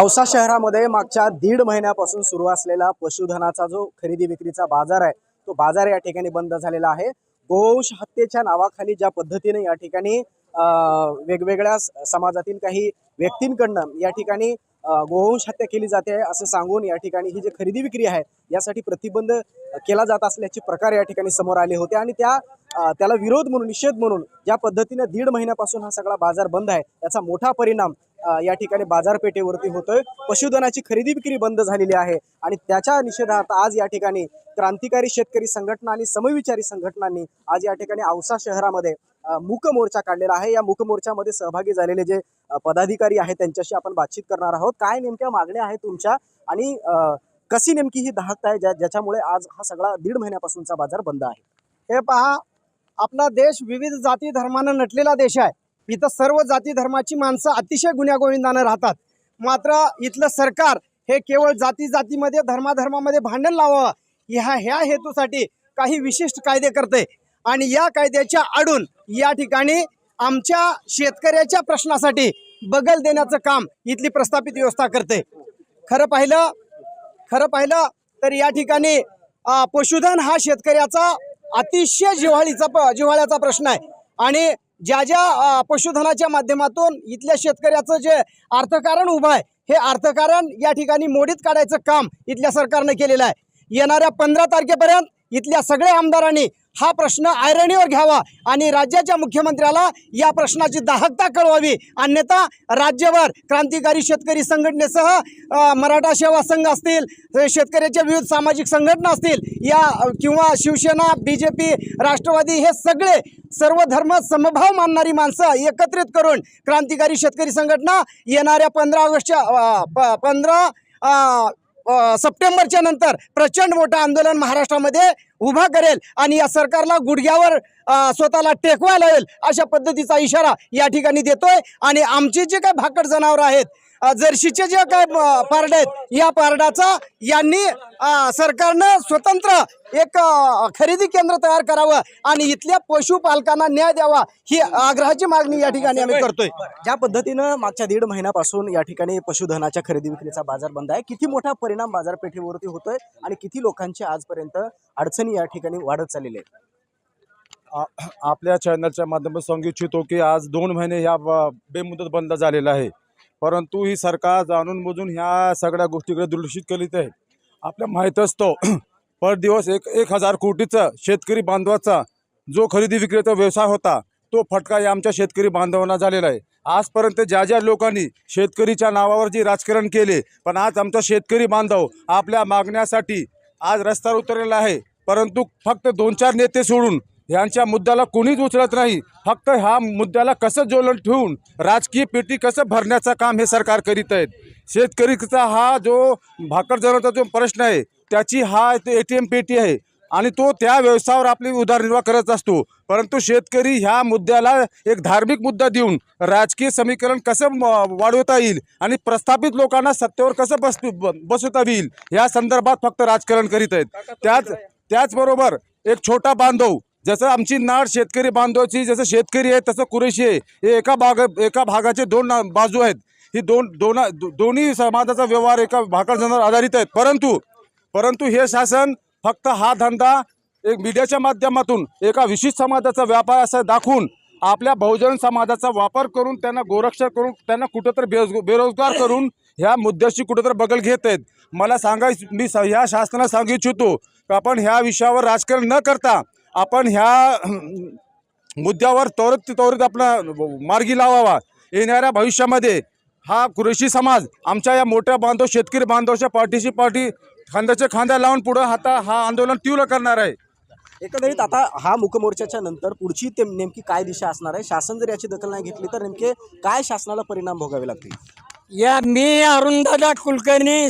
औसा शहरामध्ये मागच्या दीड महिन्यापासून सुरू असलेला पशुधनाचा जो खरेदी विक्रीचा बाजार आहे तो बाजार या ठिकाणी बंद झालेला आहे. गोवंश हत्येच्या नावाखाली ज्या पद्धतीने या ठिकाणी वेगवेगळ्या समाजातील काही व्यक्तींकडनं या ठिकाणी गोवंश हत्या केली जाते आहे असं सांगून या ठिकाणी ही जी खरेदी विक्री आहे यासाठी प्रतिबंध केला जात असल्याचे प्रकार या ठिकाणी समोर आले होते आणि त्या त्याला विरोध म्हणून निषेध म्हणून ज्या पद्धतीने दीड महिन्यापासून हा सगळा बाजार बंद आहे याचा मोठा परिणाम या ठिकाणी बाजारपेठेवरती होतोय. पशुधनाची खरेदी विक्री बंद झालेली आहे आणि त्याच्या निषेधार्थ आज या ठिकाणी क्रांतिकारी शेतकरी संघटना आणि समविचारी संघटनांनी आज या ठिकाणी औसा शहरामध्ये मूक मोर्चा काढलेला आहे. या मूक मोर्चामध्ये सहभागी झालेले जे पदाधिकारी आहेत त्यांच्याशी आपण बातचीत करणार आहोत. काय नेमक्या मागण्या आहेत तुमच्या आणि कशी नेमकी ही दाहकता आहे ज्या ज्याच्यामुळे आज हा सगळा दीड महिन्यापासूनचा बाजार बंद आहे? हे पहा आपला देश विविध जाती धर्मानं नटलेला देश आहे. इथं सर्व जाती धर्माची माणसं अतिशय गुण्यागोविंदानं राहतात. मात्र इथलं सरकार हे केवळ जाती जातीमध्ये धर्माधर्मामध्ये भांडण लावावं. ह्या ह्या हेतूसाठी काही विशिष्ट कायदे करते आणि या कायद्याच्या आडून या ठिकाणी आमच्या शेतकऱ्याच्या प्रश्नासाठी बगल देण्याचं काम इथली प्रस्थापित व्यवस्था करते खरं पाहिलं खरं पाहिलं तर या ठिकाणी पशुधन हा शेतकऱ्याचा अतिशय जिव्हाळीचा प जिव्हाळ्याचा प्रश्न आहे. आणि ज्या ज्या पशुधनाच्या माध्यमातून इथल्या शेतकऱ्याचं जे अर्थकारण उभं आहे हे अर्थकारण या ठिकाणी मोडीत काढायचं काम इथल्या सरकारनं केलेलं आहे. येणाऱ्या पंधरा तारखेपर्यंत इथल्या सगळ्या आमदारांनी हा प्रश्न आयरणीवर घ्यावा आणि राज्याच्या मुख्यमंत्र्याला या प्रश्नाची दाहकता कळवावी. अन्यथा राज्यभर क्रांतिकारी शेतकरी संघटनेसह मराठा सेवा संघ असतील शेतकऱ्याच्या विविध सामाजिक संघटना असतील या किंवा Shiv Sena B J P Rashtrawadi हे सगळे सर्व धर्म समभाव मानणारी माणसं एकत्रित करून क्रांतिकारी शेतकरी संघटना येणाऱ्या पंधरा ऑगस्टच्या प- पंधरा सप्टेंबरच्या नंतर प्रचंड मोठं आंदोलन महाराष्ट्रामध्ये उभा करेल आणि या सरकारला गुडघ्यावर स्वतःला टेकवायला येईल अशा पद्धतीचा इशारा या ठिकाणी देतोय. आणि आमची जे काही भाकड जनावरं आहेत जर्शीचे जे काय पारडे आहेत या पारडाचा यांनी सरकारनं स्वतंत्र एक खरेदी केंद्र तयार करावं आणि इथल्या पशुपालकांना न्याय द्यावा ही आग्रहाची मागणी या ठिकाणी आम्ही करतोय. ज्या पद्धतीनं मागच्या दीड महिन्यापासून या ठिकाणी पशुधनाच्या खरेदी विक्रीचा बाजार बंद आहे किती मोठा परिणाम बाजारपेठेवरती होतोय आणि किती लोकांची आजपर्यंत अडचणी या ठिकाणी वाढत चाललेल्या आहेत? आपल्या चॅनलच्या माध्यमातून सांगू इच्छितो की आज दोन महिने ह्या बेमुदत बंद झालेला आहे. परंतु ही सरकार जाणून बुजून ह्या सगळ्या गोष्टीकडे दुर्लक्षित करीत आहे. आपल्या माहीत असतो पर दिवस एक एक हजार कोटीचा शेतकरी बांधवाचा जो खरेदी विक्रीचा व्यवसाय होता तो फटका या आमच्या शेतकरी बांधवांना झालेला आहे. आजपर्यंत ज्या ज्या लोकांनी शेतकरीच्या नावावर जी राजकारण केले पण आज आमचा शेतकरी बांधव आपल्या मागण्यासाठी आज रस्त्यावर उतरलेला आहे. परंतु फक्त दोन चार नेते सोडून यांच्या मुद्द्याला कोणीच उचलत नाही. फक्त ह्या मुद्द्याला कसं जोलन ठेवून राजकीय पेटी कसं भरण्याचं काम हे सरकार करीत आहेत. शेतकरीचा हा जो भाकर जनाचा जो प्रश्न आहे त्याची हा ए टी एम पेटी आहे आणि तो त्या व्यवसायावर आपली उदरनिर्वाह करत असतो. परंतु शेतकरी ह्या मुद्द्याला एक धार्मिक मुद्दा देऊन राजकीय समीकरण कसं वाढवता येईल आणि प्रस्थापित लोकांना सत्तेवर कसं बस बसवता येईल या संदर्भात फक्त राजकारण करीत आहेत. त्याच त्याचबरोबर एक छोटा बांधव जसं आमची नाड शेतकरी बांधवाची जसं शेतकरी आहे तसं कुरेशी आहे. हे एका भाग एका भागाचे दोन ना- बाजू आहेत. ही दोन दोन दोन्ही समाजाचा व्यवहार एका भागाजनावर आधारित आहेत. परंतु परंतु हे शासन फक्त हा धंदा एक मीडियाच्या माध्यमातून एका विशिष्ट समाजाचा व्यापार असा दाखवून आपल्या बहुजन समाजाचा वापर करून त्यांना गोरक्षा करून त्यांना कुठंतरी बेरोज बेरोजगार करून ह्या मुद्द्याशी कुठंतरी बगल घेत आहेत. मला सांगाय मी स- ह्या शासनाला सांगू इच्छितो आपण ह्या विषयावर राजकारण न करता आपण ह्या मुद्द्यावर त्वरित त्वरित आपला मार्गी लावावा. येणाऱ्या भविष्यामध्ये हा कृषी समाज आमच्या या मोठ्या बांधव शेतकरी बांधवाच्या पाठीशी पाठी खांद्याच्या खांद्या लावून पुढं हाता हा आंदोलन तीव्र करणार आहे. एकंदरीत आता हा मुकमोर्चाच्या नंतर पुढची ते नेमकी काय दिशा असणार आहे? शासन जर याची दखल नाही घेतली तर नेमके काय शासनाला परिणाम भोगावे लागतील? या मी अरुणदादा कुलकर्णी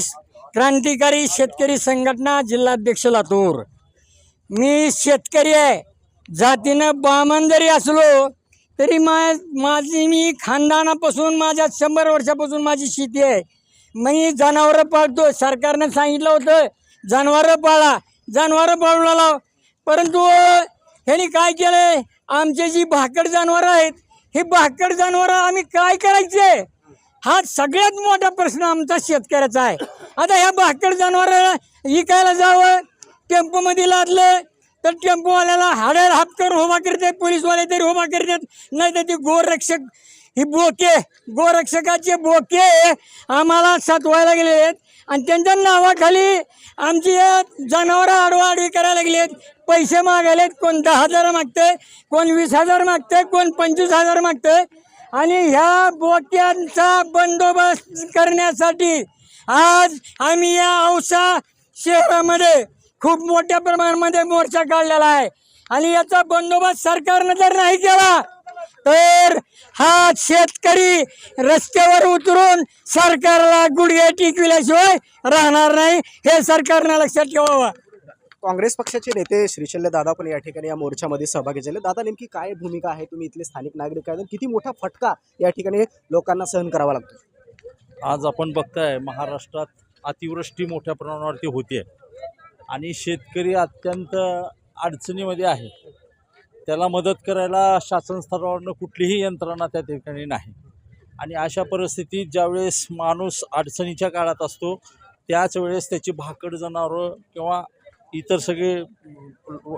क्रांतिकारी शेतकरी संघटना जिल्हाध्यक्ष लातूर. मी शेतकरी आहे. जातीनं बामण जरी असलो तरी मा माझी मी खानदानापासून माझ्या शंभर वर्षापासून माझी शेती आहे. मी जनावरं पाळतो. सरकारनं सांगितलं होतं जनावरं पाळा. जनावरं पाळू लाव. परंतु ह्यांनी काय केलं आमचे जी भाकड जनावरं आहेत ही भाकड जनावरं आम्ही काय करायचे? हा सगळ्यात मोठा प्रश्न आमचा शेतकऱ्याचा आहे. आता ह्या भाकड जनावर विकायला जावं टेम्पोमध्ये लादलं तर टेम्पोवाल्याला हाडर हापकर होमा करतात करते पोलीसवाले तरी होमा करतात. नाही तर ते गोरक्षक ही बोके गोरक्षकाचे बोके आम्हाला सतवायला गेले आहेत आणि त्यांच्या नावाखाली आमची जनावरं आडवाआडवी करायला आहेत पैसे मागायलेत कोण दहा हजार मागतंय कोण वीस हजार मागतंय कोण पंचवीस हजार मागतंय. आणि ह्या बोक्यांचा बंदोबस्त करण्यासाठी आज आम्ही या औसा शहरामध्ये खूप मोठ्या प्रमाणामध्ये मोर्चा काढलेला आहे. आणि याचा बंदोबस्त सरकारनं जर नाही केला तर हा शेतकरी रस्त्यावर उतरून सरकारला गुडघे टिकविल्याशिवाय राहणार नाही. हे सरकारनं लक्षात ठेवावं. काँग्रेस पक्षाचे नेते श्रीशल्य दादा पण या ठिकाणी या मोर्चामध्ये सहभागी झाले. दादा नेमकी काय भूमिका आहे? तुम्ही इथले स्थानिक नागरिक आहेत. आणि किती मोठा फटका या ठिकाणी लोकांना सहन करावा लागतो? आज आपण बघताय महाराष्ट्रात अतिवृष्टी मोठ्या प्रमाणावरती होते आणि शेतकरी अत्यंत अडचणीमध्ये आहे. त्याला मदत करायला शासन स्तरावरनं कुठलीही यंत्रणा त्या ठिकाणी नाही. आणि अशा परिस्थितीत ज्यावेळेस माणूस अडचणीच्या काळात असतो त्याच वेळेस त्याची भाकड जनावरं किंवा इतर सगळे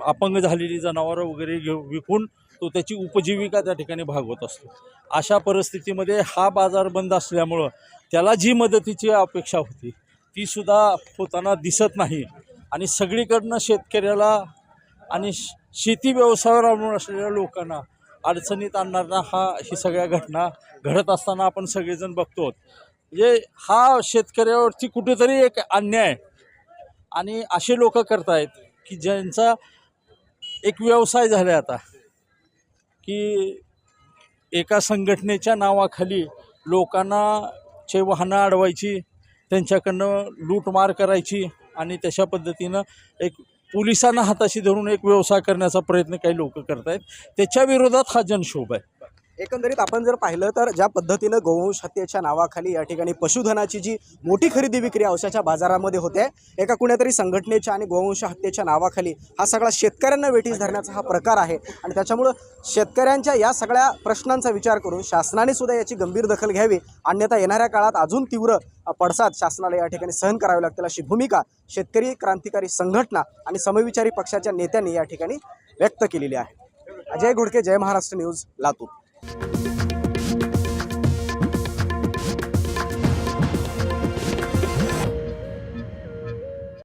अपंग झालेली जनावरं वगैरे घेऊ विकून तो त्याची उपजीविका त्या ठिकाणी भागवत असतो. अशा परिस्थितीमध्ये हा बाजार बंद असल्यामुळं त्याला जी मदतीची अपेक्षा होती ती सुद्धा होताना दिसत नाही. आणि सगळीकडनं शेतकऱ्याला आणि श- शेती व्यवसायावर अवलंबून असलेल्या लोकांना अडचणीत आणणारा हा ही सगळ्या घटना घडत असताना आपण सगळेजण बघतो. म्हणजे हा शेतकऱ्यावरती कुठेतरी एक अन्याय आणि असे लोक करतायत की ज्यांचा एक व्यवसाय झाला आता. की एका संघटनेच्या नावाखाली लोकांना चे वाहनं अडवायची त्यांच्याकडनं लूटमार करायची आणि तशा पद्धतीनं एक पोलिसांना हाताशी धरून एक व्यवसाय करण्याचा प्रयत्न काही लोक करत आहेत त्याच्या विरोधात हा जनक्षोभ आहे. एकंदरीत आपण जर पाहिलं तर ज्या पद्धतीनं गोवंश हत्येच्या नावाखाली या ठिकाणी पशुधनाची जी मोठी खरेदी विक्री औषधाच्या बाजारामध्ये होते एका कुण्यातरी संघटनेच्या आणि गोवंश हत्येच्या नावाखाली हा सगळा शेतकऱ्यांना वेठीस धरण्याचा हा प्रकार आहे. आणि त्याच्यामुळं शेतकऱ्यांच्या या सगळ्या प्रश्नांचा विचार करून शासनाने सुद्धा याची गंभीर दखल घ्यावी. अन्यथा येणाऱ्या काळात अजून तीव्र पडसाद शासनाला या ठिकाणी सहन करावे लागतील अशी भूमिका शेतकरी क्रांतिकारी संघटना आणि समविचारी पक्षाच्या नेत्यांनी या ठिकाणी व्यक्त केलेली आहे. अजय घोडके जय महाराष्ट्र न्यूज लातूर. you